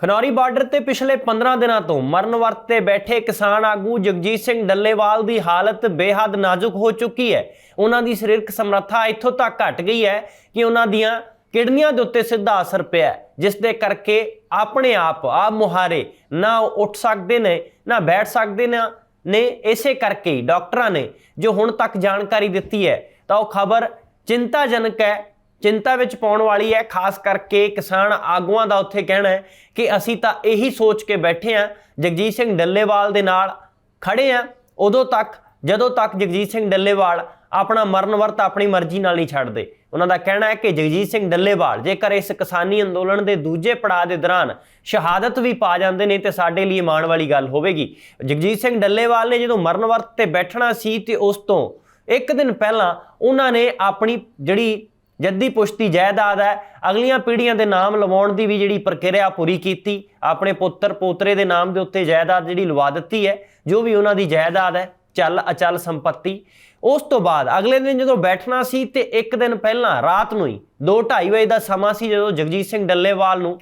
Khanauri border ਤੇ ਪਿਛਲੇ 15 ਦਿਨਾਂ ਤੋਂ ਮਰਨ ਵਰਤ ਤੇ ਬੈਠੇ ਕਿਸਾਨ ਆਗੂ ਜਗਜੀਤ ਸਿੰਘ ਡੱਲੇਵਾਲ ਦੀ ਹਾਲਤ ਬੇਹੱਦ ਨਾਜ਼ੁਕ ਹੋ ਚੁੱਕੀ ਹੈ। ਉਹਨਾਂ ਦੀ ਸਰੀਰਕ ਸਮਰੱਥਾ ਇੱਥੋਂ ਤੱਕ ਘਟ ਗਈ ਹੈ ਕਿ ਉਹਨਾਂ ਦੀਆਂ ਕਿਡਨੀਆਂ ਦੇ ਉੱਤੇ ਸਿੱਧਾ ਅਸਰ ਪਿਆ ਜਿਸ ਦੇ ਕਰਕੇ ਆਪਣੇ ਆਪ ਆਪ ਮੁਹਾਰੇ ਨਾ ਉਹ ਉੱਠ ਸਕਦੇ ਨੇ, ਨਾ ਬੈਠ ਸਕਦੇ ਨੇ ਨੇ। ਇਸੇ ਕਰਕੇ ਡਾਕਟਰਾਂ ਨੇ ਜੋ ਹੁਣ ਤੱਕ ਜਾਣਕਾਰੀ ਦਿੱਤੀ ਹੈ, ਤਾਂ ਉਹ ਖਬਰ ਚਿੰਤਾਜਨਕ ਹੈ ਚਿੰਤਾ ਵਿੱਚ ਪਾਉਣ ਵਾਲੀ ਹੈ, ਖਾਸ ਕਰਕੇ ਕਿਸਾਨ ਆਗੂਆਂ ਦਾ ਉੱਥੇ ਕਹਿਣਾ ਹੈ ਕਿ ਅਸੀਂ ਤਾਂ ਇਹੀ ਸੋਚ ਕੇ ਬੈਠੇ ਹਾਂ, ਜਗਜੀਤ ਸਿੰਘ ਡੱਲੇਵਾਲ ਦੇ ਨਾਲ ਖੜੇ ਹਾਂ। ਉਦੋਂ ਤੱਕ, ਜਦੋਂ ਤੱਕ ਜਗਜੀਤ ਸਿੰਘ ਡੱਲੇਵਾਲ ਆਪਣਾ ਮਰਨ ਵਰਤ ਆਪਣੀ ਮਰਜ਼ੀ ਨਾਲ ਨਹੀਂ ਛੱਡਦੇ। ਉਹਨਾਂ ਦਾ ਕਹਿਣਾ ਹੈ ਕਿ ਜਗਜੀਤ ਸਿੰਘ ਡੱਲੇਵਾਲ ਜੇਕਰ ਇਸ ਕਿਸਾਨੀ ਅੰਦੋਲਨ ਦੇ ਦੂਜੇ ਪੜਾਅ ਦੇ ਦੌਰਾਨ ਸ਼ਹਾਦਤ ਵੀ ਪਾ ਜਾਂਦੇ ਨੇ, ਤੇ ਸਾਡੇ ਲਈ ਮਾਣ ਵਾਲੀ ਗੱਲ ਹੋਵੇਗੀ। ਜਗਜੀਤ ਸਿੰਘ ਡੱਲੇਵਾਲ ਨੇ ਜਦੋਂ ਮਰਨ ਵਰਤ ਤੇ ਬੈਠਣਾ ਸੀ, ਤੇ ਉਸ ਤੋਂ ਇੱਕ ਦਿਨ ਪਹਿਲਾਂ ਉਹਨਾਂ ਨੇ ਆਪਣੀ ਜਿਹੜੀ ਜੱਦੀ ਪੁਸ਼ਤੀ ਜਾਇਦਾਦ ਹੈ। ਅਗਲੀਆਂ ਪੀੜ੍ਹੀਆਂ ਦੇ ਨਾਮ ਲਵਾਉਣ ਦੀ ਵੀ ਜਿਹੜੀ ਪ੍ਰਕਿਰਿਆ ਪੂਰੀ ਕੀਤੀ, ਆਪਣੇ ਪੁੱਤਰ ਪੋਤਰੇ ਦੇ ਨਾਮ ਦੇ ਉੱਤੇ ਜਾਇਦਾਦ ਜਿਹੜੀ ਲਵਾ ਦਿੱਤੀ ਹੈ, ਜੋ ਵੀ ਉਹਨਾਂ ਦੀ ਜਾਇਦਾਦ ਹੈ, ਚੱਲ ਅਚਲ ਸੰਪਤੀ। ਉਸ ਤੋਂ ਬਾਅਦ ਅਗਲੇ ਦਿਨ ਜਦੋਂ ਬੈਠਣਾ ਸੀ ਤੇ ਇੱਕ ਦਿਨ ਪਹਿਲਾਂ ਰਾਤ ਨੂੰ ਹੀ 2:30 ਵਜੇ ਦਾ ਸਮਾਂ ਸੀ ਜਦੋਂ ਜਗਜੀਤ ਸਿੰਘ ਡੱਲੇਵਾਲ ਨੂੰ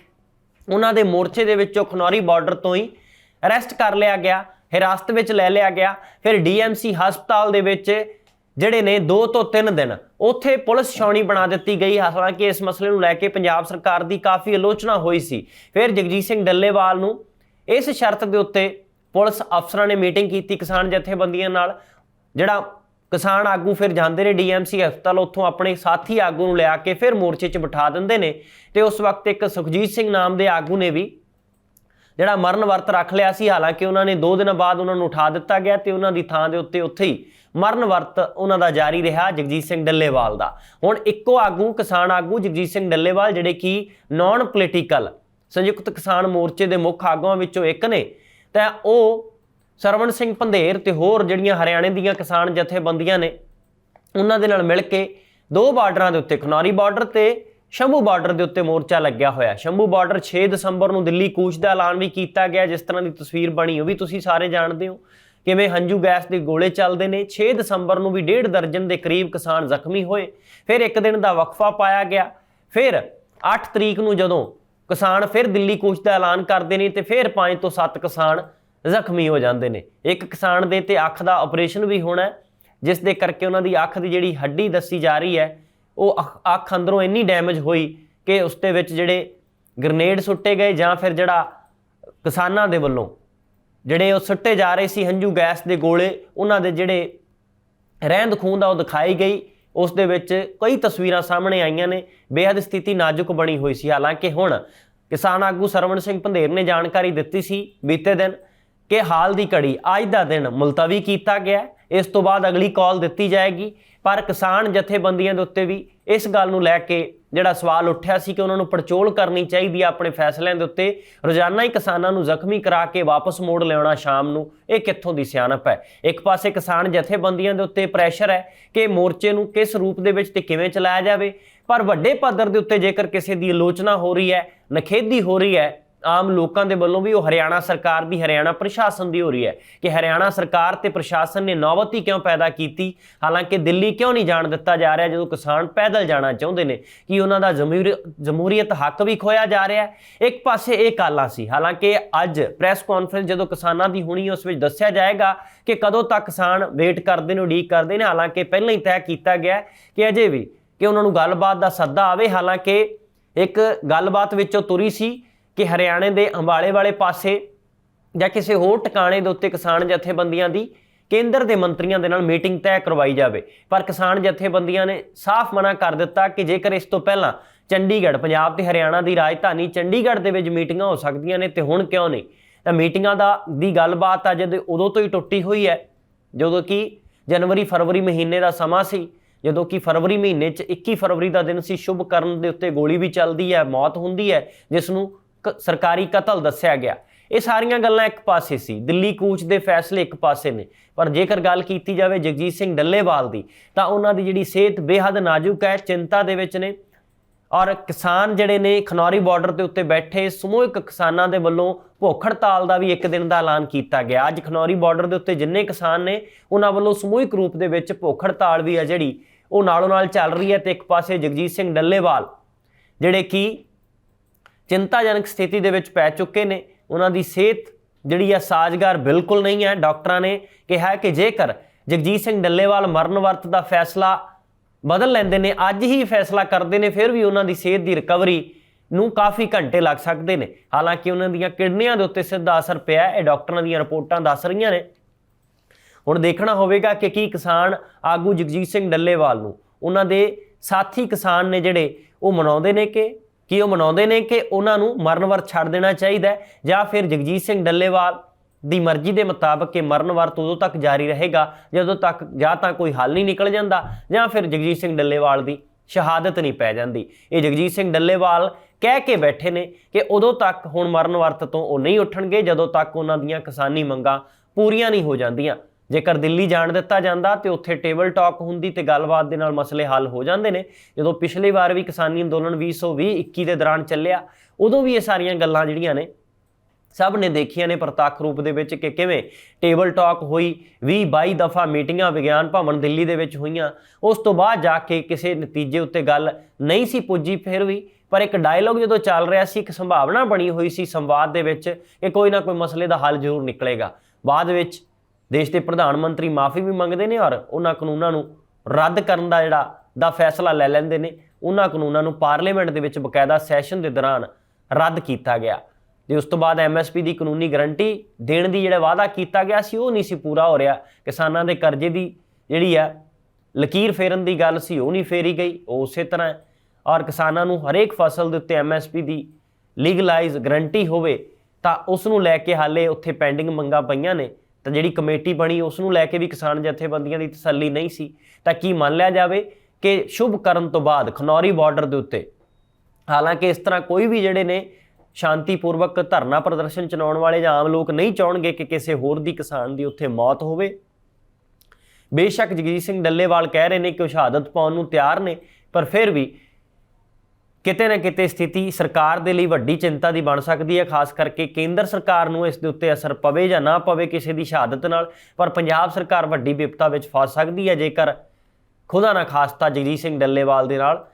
ਉਹਨਾਂ ਦੇ ਮੋਰਚੇ ਦੇ ਵਿੱਚੋਂ ਖਨੌਰੀ ਬਾਰਡਰ ਤੋਂ ਹੀ ਅਰੈਸਟ ਕਰ ਲਿਆ ਗਿਆ, ਹਿਰਾਸਤ ਵਿੱਚ ਲੈ ਲਿਆ ਗਿਆ। ਫਿਰ ਡੀਐਮਸੀ ਹਸਪਤਾਲ ਦੇ ਵਿੱਚ ਜਿਹੜੇ ਨੇ 2 ਤੋਂ 3 ਦਿਨ ਉੱਥੇ ਪੁਲਿਸ ਛਾਉਣੀ ਬਣਾ ਦਿੱਤੀ ਗਈ। ਹਾਲਾਂਕਿ ਇਸ ਮਸਲੇ ਨੂੰ ਲੈ ਕੇ ਪੰਜਾਬ ਸਰਕਾਰ ਦੀ ਕਾਫੀ ਆਲੋਚਨਾ ਹੋਈ ਸੀ। ਫਿਰ ਜਗਜੀਤ ਸਿੰਘ ਡੱਲੇਵਾਲ ਨੂੰ ਇਸ ਸ਼ਰਤ ਦੇ ਉੱਤੇ ਪੁਲਿਸ ਅਫਸਰਾਂ ਨੇ ਮੀਟਿੰਗ ਕੀਤੀ ਕਿਸਾਨ ਜਥੇਬੰਦੀਆਂ ਨਾਲ, ਜਿਹੜਾ ਕਿਸਾਨ ਆਗੂ ਫਿਰ ਜਾਂਦੇ ਨੇ ਡੀਐਮਸੀ ਹਸਪਤਾਲ, ਉੱਥੋਂ ਆਪਣੇ ਸਾਥੀ ਆਗੂ ਨੂੰ ਲਿਆ ਕੇ ਫਿਰ ਮੋਰਚੇ 'ਚ ਬਿਠਾ ਦਿੰਦੇ ਨੇ। ਤੇ ਉਸ ਵਕਤ ਇੱਕ ਸੁਖਜੀਤ ਸਿੰਘ ਨਾਮ ਦੇ ਆਗੂ ਨੇ ਵੀ ਜਿਹੜਾ ਮਰਨ ਵਰਤ ਰੱਖ ਲਿਆ ਸੀ। ਹਾਲਾਂਕਿ ਉਹਨਾਂ ਨੇ 2 ਦਿਨਾਂ ਬਾਅਦ ਉਹਨਾਂ ਨੂੰ ਉਠਾ ਦਿੱਤਾ ਗਿਆ ਤੇ ਉਹਨਾਂ ਦੀ ਥਾਂ ਦੇ ਉੱਤੇ ਉੱਥੇ ਹੀ ਮਰਨ ਵਰਤ ਉਹਨਾਂ ਦਾ ਜਾਰੀ ਰਿਹਾ ਜਗਜੀਤ ਸਿੰਘ ਡੱਲੇਵਾਲ ਦਾ। ਹੁਣ ਇੱਕੋ ਆਗੂ, ਕਿਸਾਨ ਆਗੂ ਜਗਜੀਤ ਸਿੰਘ ਡੱਲੇਵਾਲ, ਜਿਹੜੇ ਕਿ ਨਾਨ ਪੋਲੀਟੀਕਲ ਸੰਯੁਕਤ ਕਿਸਾਨ ਮੋਰਚੇ ਦੇ ਮੁੱਖ ਆਗੂਆਂ ਵਿੱਚੋਂ ਇੱਕ ਨੇ। ਤਾਂ ਉਹ ਸਰਵਣ ਸਿੰਘ ਪੰਧੇਰ ਤੇ ਹੋਰ ਜਿਹੜੀਆਂ ਹਰਿਆਣੇ ਦੀਆਂ ਕਿਸਾਨ ਜਥੇਬੰਦੀਆਂ ਨੇ, ਉਹਨਾਂ ਦੇ ਨਾਲ ਮਿਲ ਕੇ ਦੋ ਬਾਰਡਰਾਂ ਦੇ ਉੱਤੇ, ਖਨੌਰੀ ਬਾਰਡਰ ਤੇ ਸ਼ੰਭੂ ਬਾਰਡਰ ਦੇ ਉੱਤੇ ਮੋਰਚਾ ਲੱਗਿਆ ਹੋਇਆ। ਸ਼ੰਭੂ ਬਾਰਡਰ 6 ਦਸੰਬਰ ਨੂੰ ਦਿੱਲੀ ਕੂਚ ਦਾ ਐਲਾਨ ਵੀ ਕੀਤਾ ਗਿਆ, ਜਿਸ ਤਰ੍ਹਾਂ ਦੀ ਤਸਵੀਰ ਬਣੀ, ਉਹ ਵੀ ਤੁਸੀਂ ਸਾਰੇ ਜਾਣਦੇ ਹੋ। ਕਿਵੇਂ ਹੰਝੂ ਗੈਸ ਦੇ ਗੋਲੇ ਚੱਲਦੇ ਨੇ? 6 ਦਸੰਬਰ ਨੂੰ ਵੀ ਡੇਢ ਦਰਜਨ ਦੇ ਕਰੀਬ ਕਿਸਾਨ ਜ਼ਖਮੀ ਹੋਏ। ਫਿਰ ਇੱਕ ਦਿਨ ਦਾ ਵਕਫਾ ਪਾਇਆ ਗਿਆ। ਫਿਰ 8 ਤਰੀਕ ਨੂੰ ਜਦੋਂ ਕਿਸਾਨ ਫਿਰ ਦਿੱਲੀ ਕੂਚ ਦਾ ਐਲਾਨ ਕਰਦੇ ਨੇ ਤੇ ਫਿਰ 5 ਤੋਂ 7 ਕਿਸਾਨ ਜ਼ਖਮੀ ਹੋ ਜਾਂਦੇ ਨੇ। ਇੱਕ ਕਿਸਾਨ ਦੇ ਤੇ ਅੱਖ ਦਾ ਆਪਰੇਸ਼ਨ ਵੀ ਹੋਣਾ ਜਿਸ ਦੇ ਕਰਕੇ ਉਹਨਾਂ ਦੀ ਅੱਖ ਦੀ ਜਿਹੜੀ ਹੱਡੀ ਦੱਸੀ ਜਾ ਰਹੀ ਹੈ, ਉਹ ਅੱਖ- ਅੱਖ ਅੰਦਰੋਂ ਇੰਨੀ ਡੈਮੇਜ ਹੋਈ ਕਿ ਉਸ ਦੇ ਵਿੱਚ ਜਿਹੜੇ ਗ੍ਰਨੇਡ ਸੁੱਟੇ ਗਏ ਜਾਂ ਫਿਰ ਜਿਹੜਾ ਕਿਸਾਨਾਂ ਦੇ ਵੱਲੋਂ ਜਿਹੜੇ ਉਹ ਸੁੱਟੇ ਜਾ ਰਹੇ ਸੀ ਹੰਝੂ ਗੈਸ ਦੇ ਗੋਲੇ, ਉਹਨਾਂ ਦੇ ਜਿਹੜੇ ਰਹਿੰਦ ਖੂੰਦ ਆ ਉਹ ਦਿਖਾਈ ਗਈ। ਉਸ ਦੇ ਵਿੱਚ ਕਈ ਤਸਵੀਰਾਂ ਸਾਹਮਣੇ ਆਈਆਂ ਨੇ। ਬੇਹੱਦ ਸਥਿਤੀ ਨਾਜ਼ੁਕ ਬਣੀ ਹੋਈ ਸੀ। ਹਾਲਾਂਕਿ ਹੁਣ ਕਿਸਾਨ ਆਗੂ ਸਰਵਣ ਸਿੰਘ ਪੰਧੇਰ ਨੇ ਜਾਣਕਾਰੀ ਦਿੱਤੀ ਸੀ ਬੀਤੇ ਦਿਨ ਕਿ ਹਾਲ ਦੀ ਘੜੀ, ਅੱਜ ਦਾ ਦਿਨ ਮੁਲਤਵੀ ਕੀਤਾ ਗਿਆ। ਇਸ ਤੋਂ ਬਾਅਦ ਅਗਲੀ ਕਾਲ ਦਿੱਤੀ ਜਾਏਗੀ। ਪਰ ਕਿਸਾਨ ਜਥੇਬੰਦੀਆਂ ਦੇ ਉੱਤੇ ਵੀ ਇਸ ਗੱਲ ਨੂੰ ਲੈ ਕੇ ਜਿਹੜਾ ਸਵਾਲ ਉੱਠਿਆ ਸੀ ਕਿ ਉਹਨਾਂ ਨੂੰ ਪੜਚੋਲ ਕਰਨੀ ਚਾਹੀਦੀ ਹੈ ਆਪਣੇ ਫੈਸਲਿਆਂ ਦੇ ਉੱਤੇ, ਰੋਜ਼ਾਨਾ ਹੀ ਕਿਸਾਨਾਂ ਨੂੰ ਜ਼ਖਮੀ ਕਰਾ ਕੇ ਵਾਪਸ ਮੋੜ ਲਿਆਉਣਾ ਸ਼ਾਮ ਨੂੰ, ਇਹ ਕਿੱਥੋਂ ਦੀ ਸਿਆਣਪ ਹੈ? ਇੱਕ ਪਾਸੇ ਕਿਸਾਨ ਜਥੇਬੰਦੀਆਂ ਦੇ ਉੱਤੇ ਪ੍ਰੈਸ਼ਰ ਹੈ ਕਿ ਮੋਰਚੇ ਨੂੰ ਕਿਸ ਰੂਪ ਦੇ ਵਿੱਚ ਤੇ ਕਿਵੇਂ ਚਲਾਇਆ ਜਾਵੇ, ਪਰ ਵੱਡੇ ਪੱਧਰ ਦੇ ਉੱਤੇ ਜੇਕਰ ਕਿਸੇ ਦੀ ਆਲੋਚਨਾ ਹੋ ਰਹੀ ਹੈ ਨਖੇਦੀ ਹੋ ਰਹੀ ਹੈ ਆਮ ਲੋਕਾਂ ਦੇ ਵੱਲੋਂ ਵੀ ਉਹ ਹਰਿਆਣਾ ਸਰਕਾਰ ਦੀ, ਹਰਿਆਣਾ ਪ੍ਰਸ਼ਾਸਨ ਦੀ ਹੋ ਰਹੀ ਹੈ ਕਿ ਹਰਿਆਣਾ ਸਰਕਾਰ ਤੇ ਪ੍ਰਸ਼ਾਸਨ ਨੇ ਨੌਬਤ ਕਿਉਂ ਪੈਦਾ ਕੀਤੀ? ਹਾਲਾਂਕਿ ਦਿੱਲੀ ਕਿਉਂ ਨਹੀਂ ਜਾਣ ਦਿੱਤਾ ਜਾ ਰਿਹਾ ਜਦੋਂ ਕਿਸਾਨ ਪੈਦਲ ਜਾਣਾ ਚਾਹੁੰਦੇ ਨੇ? ਕਿ ਉਹਨਾਂ ਦਾ ਜ਼ਮੀਰ- ਜਮਹੂਰੀਅਤ ਹੱਕ ਵੀ ਖੋਇਆ ਜਾ ਰਿਹਾ ਹੈ? ਇੱਕ ਪਾਸੇ ਇਹ ਕਾਲਾਂ ਸੀ, ਹਾਲਾਂਕਿ ਅੱਜ ਪ੍ਰੈਸ ਕਾਨਫਰੰਸ ਜਦੋਂ ਕਿਸਾਨਾਂ ਦੀ ਹੋਣੀ, ਉਸ ਵਿੱਚ ਦੱਸਿਆ ਜਾਏਗਾ ਕਿ ਕਦੋਂ ਤੱਕ ਕਿਸਾਨ ਵੇਟ ਕਰਦੇ ਨੇ, ਉਡੀਕ ਕਰਦੇ ਨੇ। ਹਾਲਾਂਕਿ ਪਹਿਲਾਂ ਹੀ ਤੈਅ ਕੀਤਾ ਗਿਆ ਕਿ ਅਜੇ ਵੀ ਕਿ ਉਹਨਾਂ ਨੂੰ ਗੱਲਬਾਤ ਦਾ ਸੱਦਾ ਆਵੇ। ਹਾਲਾਂਕਿ ਇੱਕ ਗੱਲਬਾਤ ਵਿੱਚੋਂ ਤੁਰੀ ਸੀ ਕਿ ਹਰਿਆਣੇ ਦੇ ਅੰਬਾਲੇ ਵਾਲੇ ਪਾਸੇ ਜਾਂ ਕਿਸੇ ਹੋਰ ਟਿਕਾਣੇ ਦੇ ਉੱਤੇ ਕਿਸਾਨ ਜਥੇਬੰਦੀਆਂ ਦੀ ਕੇਂਦਰ ਦੇ ਮੰਤਰੀਆਂ ਦੇ ਨਾਲ ਮੀਟਿੰਗ ਤੈਅ ਕਰਵਾਈ ਜਾਵੇ। ਪਰ ਕਿਸਾਨ ਜਥੇਬੰਦੀਆਂ ਨੇ ਸਾਫ਼ ਮਨਾ ਕਰ ਦਿੱਤਾ ਕਿ ਜੇਕਰ ਇਸ ਤੋਂ ਪਹਿਲਾਂ ਚੰਡੀਗੜ੍ਹ, ਪੰਜਾਬ ਤੇ ਹਰਿਆਣਾ ਦੀ ਰਾਜਧਾਨੀ ਚੰਡੀਗੜ੍ਹ ਦੇ ਵਿੱਚ ਮੀਟਿੰਗਾਂ ਹੋ ਸਕਦੀਆਂ ਨੇ ਤੇ ਹੁਣ ਕਿਉਂ ਨਹੀਂ? ਤਾਂ ਮੀਟਿੰਗਾਂ ਦਾ ਦੀ ਗੱਲਬਾਤ ਆ ਜਦ ਉਦੋਂ ਤੋਂ ਹੀ ਟੁੱਟੀ ਹੋਈ ਹੈ, ਜਦੋਂ ਕਿ ਜਨਵਰੀ ਫਰਵਰੀ ਮਹੀਨੇ ਦਾ ਸਮਾਂ ਸੀ, ਜਦੋਂ ਕਿ ਫਰਵਰੀ ਮਹੀਨੇ 'ਚ 21 ਫਰਵਰੀ ਦਾ ਦਿਨ ਸੀ, ਸ਼ੁਭ ਕਰਨ ਦੇ ਉੱਤੇ ਗੋਲੀ ਵੀ ਚੱਲਦੀ ਹੈ, ਮੌਤ ਹੁੰਦੀ ਹੈ, ਜਿਸ ਨੂੰ ਸਰਕਾਰੀ ਕਤਲ ਦੱਸਿਆ ਗਿਆ। ਇਹ ਸਾਰੀਆਂ ਗੱਲਾਂ ਇੱਕ ਪਾਸੇ ਸੀ। ਦਿੱਲੀ ਕੂਚ ਦੇ ਫੈਸਲੇ ਇੱਕ ਪਾਸੇ ਨੇ। ਪਰ ਜੇਕਰ ਗੱਲ ਕੀਤੀ ਜਾਵੇ ਜਗਜੀਤ ਸਿੰਘ ਡੱਲੇਵਾਲ ਦੀ, ਤਾਂ ਉਹਨਾਂ ਦੀ ਜਿਹੜੀ ਸਿਹਤ ਬੇਹੱਦ ਨਾਜ਼ੁਕ ਹੈ, ਚਿੰਤਾ ਦੇ ਵਿੱਚ ਨੇ। ਔਰ ਕਿਸਾਨ ਜਿਹੜੇ ਨੇ ਖਨੌਰੀ ਬਾਰਡਰ ਦੇ ਉੱਤੇ ਬੈਠੇ ਸਮੂਹਿਕ ਕਿਸਾਨਾਂ ਦੇ ਵੱਲੋਂ ਭੁੱਖ ਹੜਤਾਲ ਦਾ ਵੀ ਇੱਕ ਦਿਨ ਦਾ ਐਲਾਨ ਕੀਤਾ ਗਿਆ। ਅੱਜ ਖਨੌਰੀ ਬਾਰਡਰ ਦੇ ਉੱਤੇ ਜਿੰਨੇ ਕਿਸਾਨ ਨੇ, ਉਹਨਾਂ ਵੱਲੋਂ ਸਮੂਹਿਕ ਰੂਪ ਦੇ ਵਿੱਚ ਭੁੱਖ ਹੜਤਾਲ ਵੀ ਹੈ ਜਿਹੜੀ, ਉਹ ਨਾਲੋਂ ਨਾਲ ਚੱਲ ਰਹੀ ਹੈ ਤੇ ਇੱਕ ਪਾਸੇ ਜਗਜੀਤ ਸਿੰਘ ਡੱਲੇਵਾਲ, ਜਿਹੜੇ ਕਿ ਚਿੰਤਾਜਨਕ ਸਥਿਤੀ ਦੇ ਵਿੱਚ ਪੈ ਚੁੱਕੇ ਨੇ। ਉਹਨਾਂ ਦੀ ਸਿਹਤ ਜਿਹੜੀ ਆ ਸਾਜ਼ਗਾਰ ਬਿਲਕੁਲ ਨਹੀਂ ਹੈ। ਡਾਕਟਰਾਂ ਨੇ ਕਿਹਾ ਕਿ ਜੇਕਰ ਜਗਜੀਤ ਸਿੰਘ ਡੱਲੇਵਾਲ ਮਰਨ ਵਰਤ ਦਾ ਫੈਸਲਾ ਬਦਲ ਲੈਂਦੇ ਨੇ, ਅੱਜ ਹੀ ਫੈਸਲਾ ਕਰਦੇ ਨੇ, ਫਿਰ ਵੀ ਉਹਨਾਂ ਦੀ ਸਿਹਤ ਦੀ ਰਿਕਵਰੀ ਨੂੰ ਕਾਫੀ ਘੰਟੇ ਲੱਗ ਸਕਦੇ ਨੇ। ਹਾਲਾਂਕਿ ਉਹਨਾਂ ਦੀਆਂ ਕਿਡਨੀਆਂ ਦੇ ਉੱਤੇ ਸਿੱਧਾ ਅਸਰ ਪਿਆ ਇਹ ਡਾਕਟਰਾਂ ਦੀਆਂ ਰਿਪੋਰਟਾਂ ਦੱਸ ਰਹੀਆਂ ਨੇ। ਹੁਣ ਦੇਖਣਾ ਹੋਵੇਗਾ ਕਿ ਕੀ ਕਿਸਾਨ ਆਗੂ ਜਗਜੀਤ ਸਿੰਘ ਡੱਲੇਵਾਲ ਨੂੰ, ਉਹਨਾਂ ਦੇ ਸਾਥੀ ਕਿਸਾਨ ਨੇ ਜਿਹੜੇ, ਉਹ ਮਨਾਉਂਦੇ ਨੇ ਕਿ ਕੀ ਉਹ ਮਨਾਉਂਦੇ ਨੇ ਕਿ ਉਹਨਾਂ ਨੂੰ ਮਰਨ ਵਰਤ ਛੱਡ ਦੇਣਾ ਚਾਹੀਦਾ ਹੈ ਜਾਂ ਫਿਰ ਜਗਜੀਤ ਸਿੰਘ ਡੱਲੇਵਾਲ ਦੀ ਮਰਜ਼ੀ ਦੇ ਮੁਤਾਬਕ ਕਿ ਮਰਨ ਵਰਤ ਉਦੋਂ ਤੱਕ ਜਾਰੀ ਰਹੇਗਾ, ਜਦੋਂ ਤੱਕ ਜਾਂ ਤਾਂ ਕੋਈ ਹੱਲ ਨਹੀਂ ਨਿਕਲ ਜਾਂਦਾ ਜਾਂ ਫਿਰ ਜਗਜੀਤ ਸਿੰਘ ਡੱਲੇਵਾਲ ਦੀ ਸ਼ਹਾਦਤ ਨਹੀਂ ਪੈ ਜਾਂਦੀ। ਇਹ ਜਗਜੀਤ ਸਿੰਘ ਡੱਲੇਵਾਲ ਕਹਿ ਕੇ ਬੈਠੇ ਨੇ ਕਿ ਉਦੋਂ ਤੱਕ ਹੁਣ ਮਰਨ ਵਰਤ ਤੋਂ ਉਹ ਨਹੀਂ ਉੱਠਣਗੇ ਜਦੋਂ ਤੱਕ ਉਹਨਾਂ ਦੀਆਂ ਕਿਸਾਨੀ ਮੰਗਾਂ ਪੂਰੀਆਂ ਨਹੀਂ ਹੋ ਜਾਂਦੀਆਂ। ਜੇਕਰ ਦਿੱਲੀ ਜਾਣ ਦਿੱਤਾ ਜਾਂਦਾ ਤੇ ਉੱਥੇ ਟੇਬਲ ਟਾਕ ਹੁੰਦੀ ਤੇ ਗੱਲਬਾਤ ਦੇ ਨਾਲ ਮਸਲੇ ਹੱਲ ਹੋ ਜਾਂਦੇ ਨੇ। ਜਦੋਂ ਪਿਛਲੀ ਵਾਰ ਵੀ ਕਿਸਾਨੀ ਅੰਦੋਲਨ 2020 21 ਦੇ ਦੌਰਾਨ ਚੱਲਿਆ, ਉਦੋਂ ਵੀ ਇਹ ਸਾਰੀਆਂ ਗੱਲਾਂ ਜਿਹੜੀਆਂ ਨੇ, ਸਭ ਨੇ ਦੇਖੀਆਂ ਨੇ ਪ੍ਰਤੱਖ ਰੂਪ ਦੇ ਵਿੱਚ ਕਿ ਕਿਵੇਂ ਟੇਬਲ ਟਾਕ ਹੋਈ 20 22 ਦਫਾ ਮੀਟਿੰਗਾਂ ਵਿਗਿਆਨ ਭਵਨ ਦਿੱਲੀ ਦੇ ਵਿੱਚ ਹੋਈਆਂ। ਉਸ ਤੋਂ ਬਾਅਦ ਜਾ ਕੇ ਕਿਸੇ ਨਤੀਜੇ ਉੱਤੇ ਗੱਲ ਨਹੀਂ ਸੀ ਪੁੱਜੀ ਫਿਰ ਵੀ, ਪਰ ਇੱਕ ਡਾਇਲੌਗ ਜਦੋਂ ਚੱਲ ਰਿਹਾ ਸੀ, ਇੱਕ ਸੰਭਾਵਨਾ ਬਣੀ ਹੋਈ ਸੀ ਸੰਵਾਦ ਦੇ ਵਿੱਚ ਕਿ ਕੋਈ ਨਾ ਕੋਈ ਮਸਲੇ ਦਾ ਹੱਲ ਜ਼ਰੂਰ ਨਿਕਲੇਗਾ। ਬਾਅਦ ਵਿੱਚ ਦੇਸ਼ ਦੇ ਪ੍ਰਧਾਨ ਮੰਤਰੀ ਮਾਫੀ ਵੀ ਮੰਗਦੇ ਨੇ ਔਰ ਉਹਨਾਂ ਕਾਨੂੰਨਾਂ ਨੂੰ ਰੱਦ ਕਰਨ ਦਾ ਜਿਹੜਾ, ਦਾ ਫੈਸਲਾ ਲੈ ਲੈਂਦੇ ਨੇ। ਉਹਨਾਂ ਕਾਨੂੰਨਾਂ ਨੂੰ ਪਾਰਲੀਮੈਂਟ ਦੇ ਵਿੱਚ ਬਕਾਇਦਾ ਸੈਸ਼ਨ ਦੇ ਦੌਰਾਨ ਰੱਦ ਕੀਤਾ ਗਿਆ। ਤੇ ਉਸ ਤੋਂ ਬਾਅਦ ਐਮਐਸਪੀ ਦੀ ਕਾਨੂੰਨੀ ਗਾਰੰਟੀ ਦੇਣ ਦੀ ਜਿਹੜਾ ਵਾਅਦਾ ਕੀਤਾ ਗਿਆ ਸੀ, ਉਹ ਨਹੀਂ ਸੀ ਪੂਰਾ ਹੋ ਰਿਹਾ। ਕਿਸਾਨਾਂ ਦੇ ਕਰਜ਼ੇ ਦੀ ਜਿਹੜੀ ਆ ਲਕੀਰ ਫੇਰਨ ਦੀ ਗੱਲ ਸੀ, ਉਹ ਨਹੀਂ ਫੇਰੀ ਗਈ। ਉਹ ਉਸੇ ਤਰ੍ਹਾਂ ਔਰ ਕਿਸਾਨਾਂ ਨੂੰ ਹਰੇਕ ਫਸਲ ਦੇ ਉੱਤੇ ਐਮਐਸਪੀ ਦੀ ਲੀਗਲਾਈਜ਼ ਗਾਰੰਟੀ ਹੋਵੇ, ਤਾਂ ਉਸ ਨੂੰ ਲੈ ਕੇ ਹਾਲੇ ਉੱਥੇ ਪੈਂਡਿੰਗ ਮੰਗਾਂ ਪਈਆਂ ਨੇ। ਤਾਂ ਜਿਹੜੀ ਕਮੇਟੀ ਬਣੀ ਉਸ ਨੂੰ ਲੈ ਕੇ ਵੀ ਕਿਸਾਨ ਜਥੇਬੰਦੀਆਂ ਦੀ ਤਸੱਲੀ ਨਹੀਂ ਸੀ। ਤਾਂ ਕੀ ਮੰਨ ਲਿਆ ਜਾਵੇ ਕਿ ਸ਼ੁਭ ਕਰਨ ਤੋਂ ਬਾਅਦ ਖਨੌਰੀ ਬਾਰਡਰ ਦੇ ਉੱਤੇ, ਹਾਲਾਂਕਿ ਇਸ ਤਰ੍ਹਾਂ ਕੋਈ ਵੀ ਜਿਹੜੇ ਨੇ ਸ਼ਾਂਤੀਪੂਰਵਕ ਧਰਨਾ ਪ੍ਰਦਰਸ਼ਨ ਚਲਾਉਣ ਵਾਲੇ ਜਾਂ ਆਮ ਲੋਕ ਨਹੀਂ ਚਾਹਣਗੇ ਕਿ ਕਿਸੇ ਹੋਰ ਦੀ ਕਿਸਾਨ ਦੀ ਉੱਥੇ ਮੌਤ ਹੋਵੇ। ਬੇਸ਼ੱਕ ਜਗਜੀਤ ਸਿੰਘ ਡੱਲੇਵਾਲ ਕਹਿ ਰਹੇ ਨੇ ਕਿ ਉਹ ਸ਼ਹਾਦਤ ਪਾਉਣ ਨੂੰ ਤਿਆਰ ਨੇ, ਪਰ ਫਿਰ ਵੀ ਕਿਤੇ ਨਾ ਕਿਤੇ ਸਥਿਤੀ ਸਰਕਾਰ ਦੇ ਲਈ ਵੱਡੀ ਚਿੰਤਾ ਦੀ ਬਣ ਸਕਦੀ ਹੈ, ਖਾਸ ਕਰਕੇ ਕੇਂਦਰ ਸਰਕਾਰ ਨੂੰ ਇਸ ਦੇ ਉੱਤੇ ਅਸਰ ਪਵੇ ਜਾਂ ਨਾ ਪਵੇ ਕਿਸੇ ਦੀ ਸ਼ਹਾਦਤ ਨਾਲ। ਪਰ ਪੰਜਾਬ ਸਰਕਾਰ ਵੱਡੀ ਵਿਪਤਾ ਵਿੱਚ ਫਸ ਸਕਦੀ ਹੈ, ਜੇਕਰ ਖੁਦਾ ਨਾ ਖਾਸਤਾ ਜਗਜੀਤ ਸਿੰਘ ਡੱਲੇਵਾਲ ਦੇ ਨਾਲ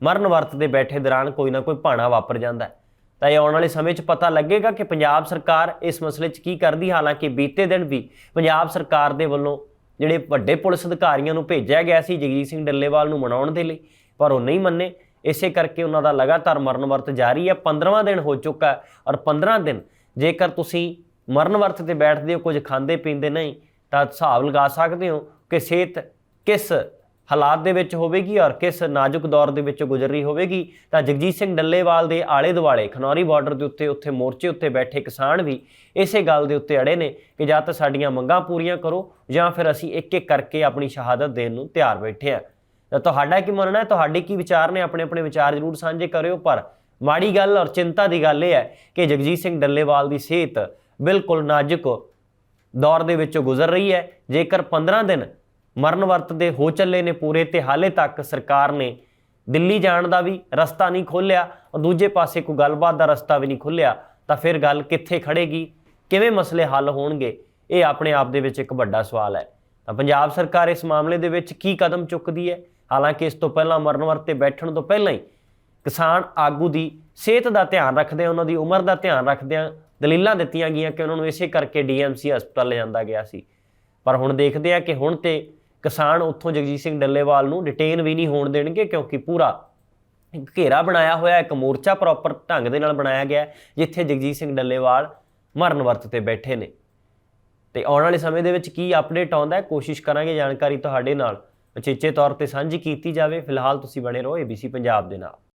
ਮਰਨ ਵਰਤ ਦੇ ਬੈਠੇ ਦੌਰਾਨ ਕੋਈ ਨਾ ਕੋਈ ਭਾਣਾ ਵਾਪਰ ਜਾਂਦਾ ਹੈ। ਤਾਂ ਇਹ ਆਉਣ ਵਾਲੇ ਸਮੇਂ 'ਚ ਪਤਾ ਲੱਗੇਗਾ ਕਿ ਪੰਜਾਬ ਸਰਕਾਰ ਇਸ ਮਸਲੇ 'ਚ ਕੀ ਕਰਦੀ ਹਾਲਾਂਕਿ ਬੀਤੇ ਦਿਨ ਵੀ ਪੰਜਾਬ ਸਰਕਾਰ ਦੇ ਵੱਲੋਂ ਜਿਹੜੇ ਵੱਡੇ ਪੁਲਿਸ ਅਧਿਕਾਰੀਆਂ ਨੂੰ ਭੇਜਿਆ ਗਿਆ ਸੀ ਜਗਜੀਤ ਸਿੰਘ ਡੱਲੇਵਾਲ ਨੂੰ ਮਨਾਉਣ ਦੇ ਲਈ, ਪਰ ਉਹ ਨਹੀਂ ਮੰਨੇ। ਇਸੇ ਕਰਕੇ ਉਹਨਾਂ ਦਾ ਲਗਾਤਾਰ ਮਰਨ ਵਰਤ ਜਾਰੀ ਹੈ। 15ਵਾਂ ਦਿਨ ਹੋ ਚੁੱਕਾ ਔਰ 15 ਦਿਨ, ਜੇਕਰ ਤੁਸੀਂ ਮਰਨ ਵਰਤ ਤੇ ਬੈਠਦੇ ਹੋ, ਕੁਝ ਖਾਂਦੇ ਪੀਂਦੇ ਨਹੀਂ, ਤਾਂ ਹਿਸਾਬ ਲਗਾ ਸਕਦੇ ਹੋ ਕਿ ਸਿਹਤ ਕਿਸ ਹਾਲਾਤ ਦੇ ਵਿੱਚ ਹੋਵੇਗੀ ਔਰ ਕਿਸ ਨਾਜ਼ੁਕ ਦੌਰ ਦੇ ਵਿੱਚ ਗੁਜ਼ਰ ਰਹੀ ਹੋਵੇਗੀ। ਤਾਂ ਜਗਜੀਤ ਸਿੰਘ ਡੱਲੇਵਾਲ ਦੇ ਆਲੇ ਦੁਆਲੇ ਖਨੌਰੀ ਬਾਰਡਰ ਦੇ ਉੱਤੇ, ਉੱਥੇ ਮੋਰਚੇ ਉੱਤੇ ਬੈਠੇ ਕਿਸਾਨ ਵੀ ਇਸੇ ਗੱਲ ਦੇ ਉੱਤੇ ਅੜੇ ਨੇ ਕਿ ਜਾਂ ਤਾਂ ਸਾਡੀਆਂ ਮੰਗਾਂ ਪੂਰੀਆਂ ਕਰੋ ਜਾਂ ਫਿਰ ਅਸੀਂ ਇੱਕ ਇੱਕ ਕਰਕੇ ਆਪਣੀ ਸ਼ਹਾਦਤ ਦੇਣ ਨੂੰ ਤਿਆਰ ਬੈਠੇ ਆ ਤੁਹਾਡਾ ਕੀ ਮੰਨਣਾ ਹੈ? ਤੁਹਾਡੇ ਕੀ ਵਿਚਾਰ ਨੇ? ਆਪਣੇ ਆਪਣੇ ਵਿਚਾਰ ਜ਼ਰੂਰ ਸਾਂਝੇ ਕਰਿਓ, ਪਰ ਮਾੜੀ ਗੱਲ ਔਰ ਚਿੰਤਾ ਦੀ ਗੱਲ ਇਹ ਹੈ ਕਿ ਜਗਜੀਤ ਸਿੰਘ ਡੱਲੇਵਾਲ ਦੀ ਸਿਹਤ ਬਿਲਕੁਲ ਨਾਜ਼ੁਕ ਦੌਰ ਦੇ ਵਿੱਚੋਂ ਗੁਜ਼ਰ ਰਹੀ ਹੈ। ਜੇਕਰ 15 ਦਿਨ ਮਰਨ ਵਰਤ ਦੇ ਹੋ ਚੱਲੇ ਨੇ ਪੂਰੇ ਤੇ ਹਾਲੇ ਤੱਕ ਸਰਕਾਰ ਨੇ ਦਿੱਲੀ ਜਾਣ ਦਾ ਵੀ ਰਸਤਾ ਨਹੀਂ ਖੋਲ੍ਹਿਆ ਔਰ ਦੂਜੇ ਪਾਸੇ ਕੋਈ ਗੱਲਬਾਤ ਦਾ ਰਸਤਾ ਵੀ ਨਹੀਂ ਖੋਲ੍ਹਿਆ, ਤਾਂ ਫਿਰ ਗੱਲ ਕਿੱਥੇ ਖੜੇਗੀ ਕਿਵੇਂ ਮਸਲੇ ਹੱਲ ਹੋਣਗੇ? ਇਹ ਆਪਣੇ ਆਪ ਦੇ ਵਿੱਚ ਇੱਕ ਵੱਡਾ ਸਵਾਲ ਹੈ। ਤਾਂ ਪੰਜਾਬ ਸਰਕਾਰ ਇਸ ਮਾਮਲੇ ਦੇ ਵਿੱਚ ਕੀ ਕਦਮ ਚੁੱਕਦੀ ਹੈ? ਹਾਲਾਂਕਿ ਇਸ ਤੋਂ ਪਹਿਲਾਂ ਮਰਨ ਵਰਤ ਤੇ ਬੈਠਣ ਤੋਂ ਪਹਿਲਾਂ ਹੀ ਕਿਸਾਨ ਆਗੂ ਦੀ ਸਿਹਤ ਦਾ ਧਿਆਨ ਰੱਖਦੇ ਉਹਨਾਂ ਦੀ ਉਮਰ ਦਾ ਧਿਆਨ ਰੱਖਦਿਆਂ ਦਲੀਲਾਂ ਦਿੱਤੀਆਂ ਗਈਆਂ ਕਿ ਉਹਨਾਂ ਨੂੰ ਇਸੇ ਕਰਕੇ ਡੀਐਮਸੀ ਹਸਪਤਾਲ ਲਿਆਂਦਾ ਗਿਆ ਸੀ। ਪਰ ਹੁਣ ਦੇਖਦੇ ਆ ਕਿ ਹੁਣ ਤੇ ਕਿਸਾਨ ਉੱਥੋਂ ਜਗਜੀਤ ਸਿੰਘ ਡੱਲੇਵਾਲ ਨੂੰ ਡਿਟੇਨ ਵੀ ਨਹੀਂ ਹੋਣ ਦੇਣਗੇ ਕਿਉਂਕਿ ਪੂਰਾ ਘੇਰਾ ਬਣਾਇਆ ਹੋਇਆ, ਇੱਕ ਮੋਰਚਾ ਪ੍ਰੋਪਰ ਢੰਗ ਦੇ ਨਾਲ ਬਣਾਇਆ ਗਿਆ, ਜਿੱਥੇ ਜਗਜੀਤ ਸਿੰਘ ਡੱਲੇਵਾਲ ਮਰਨ ਵਰਤ ਤੇ ਬੈਠੇ ਨੇ। ਤੇ ਆਉਣ ਵਾਲੇ ਸਮੇਂ ਦੇ ਵਿੱਚ ਕੀ ਅਪਡੇਟ ਆਉਂਦਾ ਹੈ, ਕੋਸ਼ਿਸ਼ ਕਰਾਂਗੇ ਜਾਣਕਾਰੀ ਤੁਹਾਡੇ ਨਾਲ। ਉਚੇਚੇ ਤੌਰ ਤੇ ਸਾਂਝੀ ਕੀਤੀ ਜਾਵੇ। ਫਿਲਹਾਲ ਤੁਸੀਂ ਬਣੇ ਰਹੋ ABC ਪੰਜਾਬ ਦੇ ਨਾਲ।